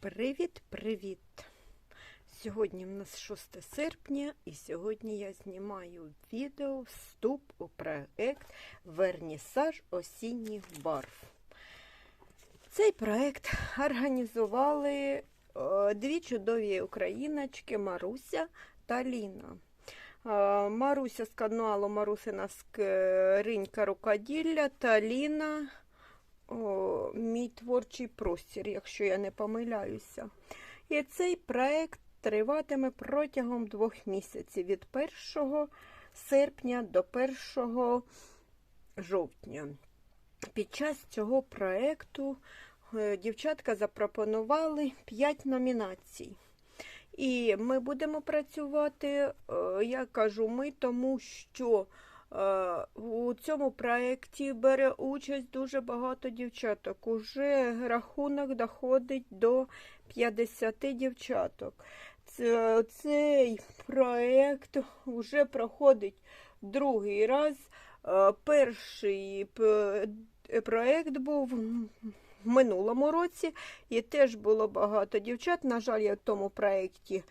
Привіт-привіт! Сьогодні в нас 6 серпня і сьогодні я знімаю відео вступ у проект Вернісаж осінніх барв. Цей проект організували е, дві чудові україночки Маруся та Ліна. Е, Маруся з каналу Марусина Скринька рукоділля та Ліна о, мій творчий простір, якщо я не помиляюся. І цей проект триватиме протягом двох місяців від 1 серпня до 1 жовтня. Під час цього проекту е, дівчатка запропонували 5 номінацій. І ми будемо працювати, е, я кажу ми, тому що у цьому проєкті бере участь дуже багато дівчаток. Уже рахунок доходить до 50 дівчаток. Цей проєкт вже проходить другий раз. Е, перший проєкт був в минулому році і теж було багато дівчат. На жаль, я в тому проєкті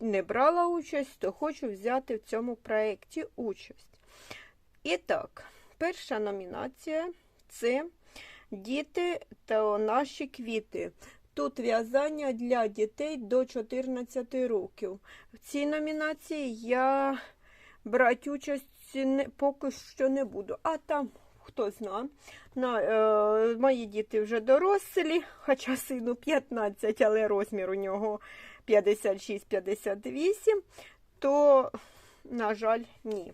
не брала участь, то хочу взяти в цьому проєкті участь. І так, перша номінація це діти та наші квіти. Тут в'язання для дітей до 14 років. В цій номінації я брати участь поки що не буду. А там, хто знає, е, мої діти вже дорослі, хоча сину 15, але розмір у нього 56-58, то, на жаль, ні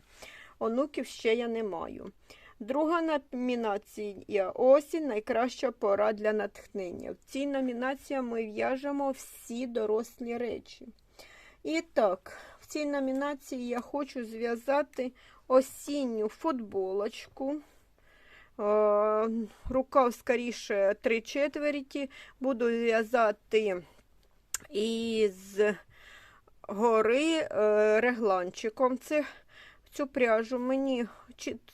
онуків ще я не маю. Друга номінація осінь найкраща пора для натхнення. В цій номінації ми в'яжемо всі дорослі речі. І так, в цій номінації я хочу зв'язати осінню футболочку. Рукав, скоріше, три четверті. Буду в'язати із гори е, регланчиком. Це Цю пряжу мені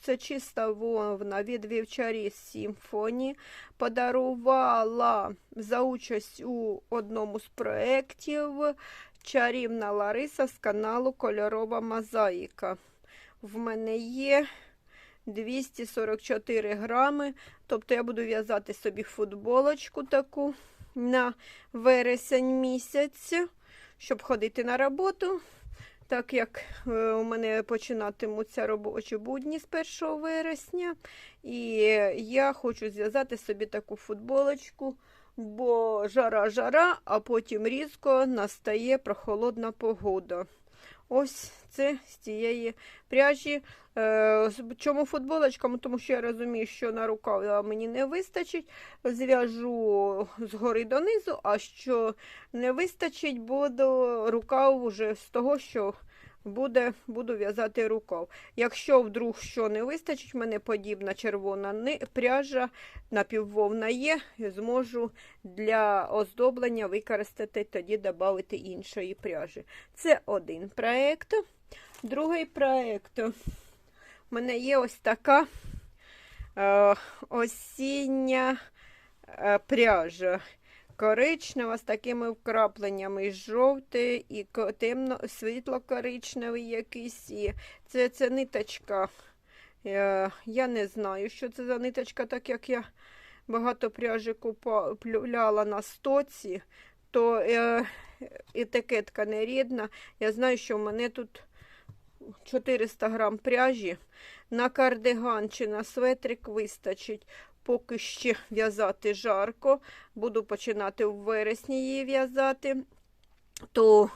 це чиста вовна від вівчарі Сімфоні подарувала за участь у одному з проєктів чарівна Лариса з каналу Кольорова Мозаїка. В мене є 244 грами. Тобто я буду в'язати собі футболочку таку на вересень місяць, щоб ходити на роботу. Так як е, у мене починатимуться робочі будні з 1 вересня, і я хочу зв'язати собі таку футболочку, бо жара-жара, а потім різко настає прохолодна погода. Ось це з цієї пряжі. Е, чому футболочка? Тому що я розумію, що на рукав мені не вистачить. Зв'яжу згори донизу, а що не вистачить, буду рукав уже з того, що буде, буду в'язати рукав. Якщо вдруг що не вистачить, в мене подібна червона пряжа напіввовна є, зможу для оздоблення використати, тоді додати іншої пряжі. Це один проєкт. Другий проєкт. У мене є ось така е, осіння е, пряжа коричнева з такими вкрапленнями, І жовтий і темно світло-коричневий якийсь. І Це це ниточка. Я, я не знаю, що це за ниточка, так як я багато пряжі купляла на стоці, то е, етикетка не рідна. Я знаю, що в мене тут 400 грам пряжі. На кардиган чи на светрик вистачить поки ще в'язати жарко. Буду починати в вересні її в'язати, то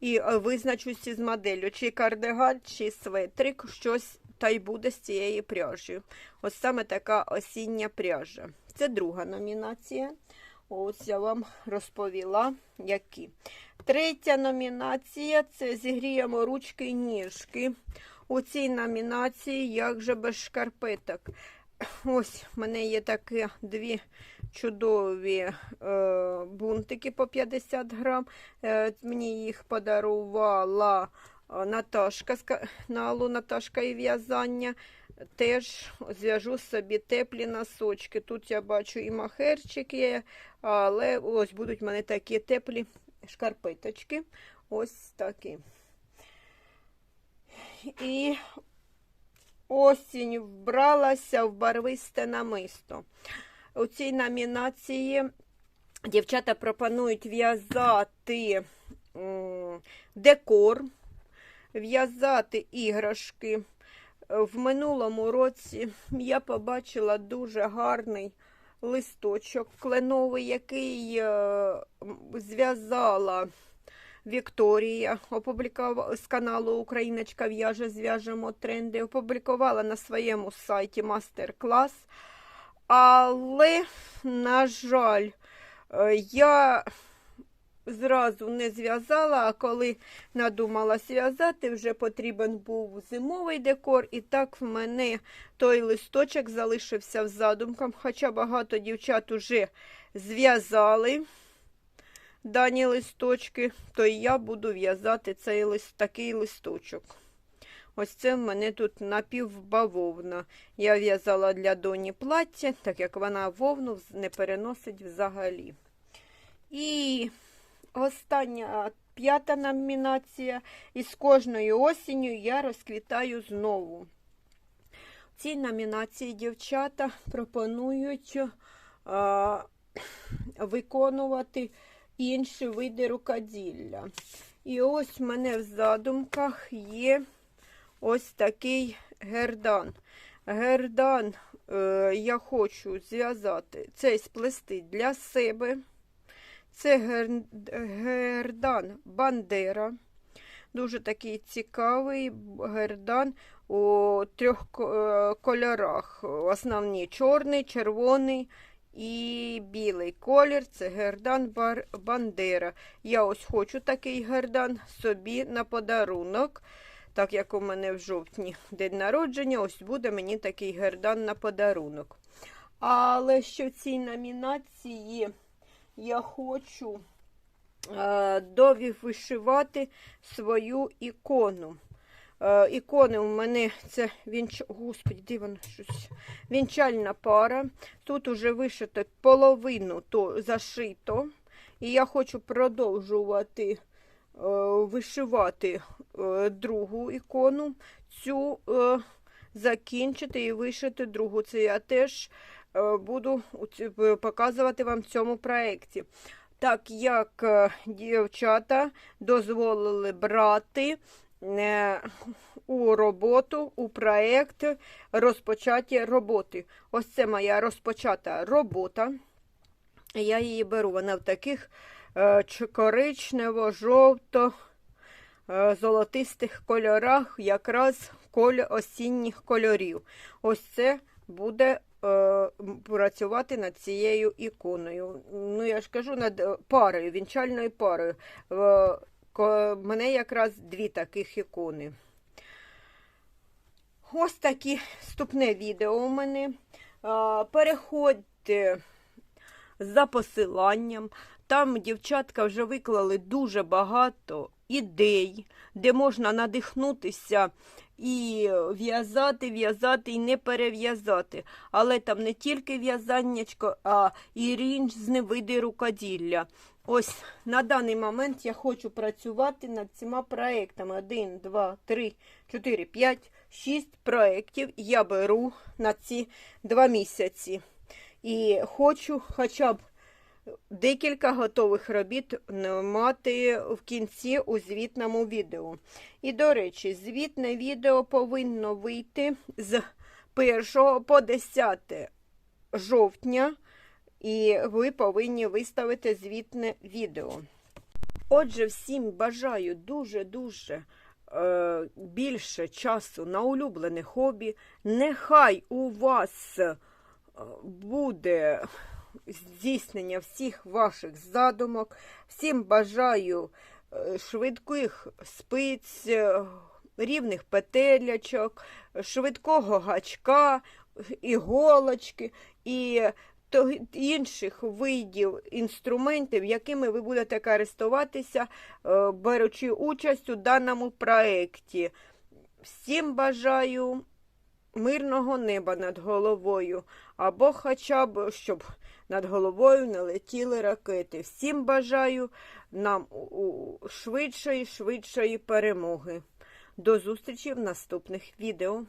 і визначуся з моделлю, чи кардиган, чи светрик, щось та й буде з цією пряжею. Ось саме така осіння пряжа. Це друга номінація. Ось я вам розповіла, які. Третя номінація це зігріємо ручки і ніжки. У цій номінації, як же без шкарпеток. Ось в мене є такі дві чудові е, бунтики по 50 грам. Е, мені їх подарувала е, Наташка з каналу Наташка і в'язання. теж зв'яжу собі теплі носочки. Тут я бачу і махерчик є, але ось будуть в мене такі теплі шкарпеточки. Ось такі. І осінь вбралася в барвисте намисто. У цій номінації дівчата пропонують в'язати декор, в'язати іграшки. В минулому році я побачила дуже гарний листочок кленовий, який е, зв'язала Вікторія опублікувала з каналу Україночка в'яже зв'яжемо тренди. Опублікувала на своєму сайті мастер-клас. Але, на жаль, е, я зразу не зв'язала, а коли надумала зв'язати, вже потрібен був зимовий декор. І так в мене той листочок залишився в задумках, хоча багато дівчат уже зв'язали дані листочки, то і я буду в'язати цей лист, такий листочок. Ось це в мене тут напівбавовна. Я в'язала для доні плаття, так як вона вовну не переносить взагалі. І остання п'ята номінація. І з кожною осінню я розквітаю знову. В цій номінації дівчата пропонують а, виконувати інші види рукоділля. І ось в мене в задумках є ось такий гердан. Гердан е, я хочу зв'язати цей сплести для себе. Це гер, гердан Бандера. Дуже такий цікавий гердан у трьох е, кольорах. Основні чорний, червоний і білий колір це гердан Бандера. Я ось хочу такий гердан собі на подарунок. Так як у мене в жовтні день народження, ось буде мені такий гердан на подарунок. Але що в цій номінації я хочу е, довишивати свою ікону. Е, ікони у мене це вінч... Господи, де воно щось? вінчальна пара. Тут уже вишито половину то зашито. І я хочу продовжувати е, вишивати е, другу ікону, цю закінчити і вишити другу. Це я теж буду показувати вам в цьому проєкті. Так як дівчата дозволили брати у роботу, у проєкт розпочаті роботи. Ось це моя розпочата робота. Я її беру. Вона в таких е, коричнево, жовто, е, золотистих кольорах, якраз коль осінніх кольорів. Ось це буде е, працювати над цією іконою. Ну, я ж кажу, над парою, вінчальною парою. Мене якраз дві таких ікони. Ось такі вступне відео у мене. Переходьте за посиланням. Там дівчатка вже виклали дуже багато ідей, де можна надихнутися і в'язати, в'язати і не перев'язати. Але там не тільки в'язаннячко, а і різні види рукоділля. Ось на даний момент я хочу працювати над цими проектами. Один, два, три, чотири, п'ять, шість проєктів я беру на ці два місяці. І хочу хоча б декілька готових робіт мати в кінці у звітному відео. І, до речі, звітне відео повинно вийти з 1 по 10 жовтня і ви повинні виставити звітне відео. Отже, всім бажаю дуже-дуже е, більше часу на улюблене хобі. Нехай у вас е, буде здійснення всіх ваших задумок. Всім бажаю е, швидких спиць, е, рівних петелячок, швидкого гачка, іголочки і то інших видів інструментів, якими ви будете користуватися, е, беручи участь у даному проєкті. Всім бажаю мирного неба над головою, або хоча б щоб над головою не летіли ракети. Всім бажаю нам швидшої, швидшої перемоги. До зустрічі в наступних відео.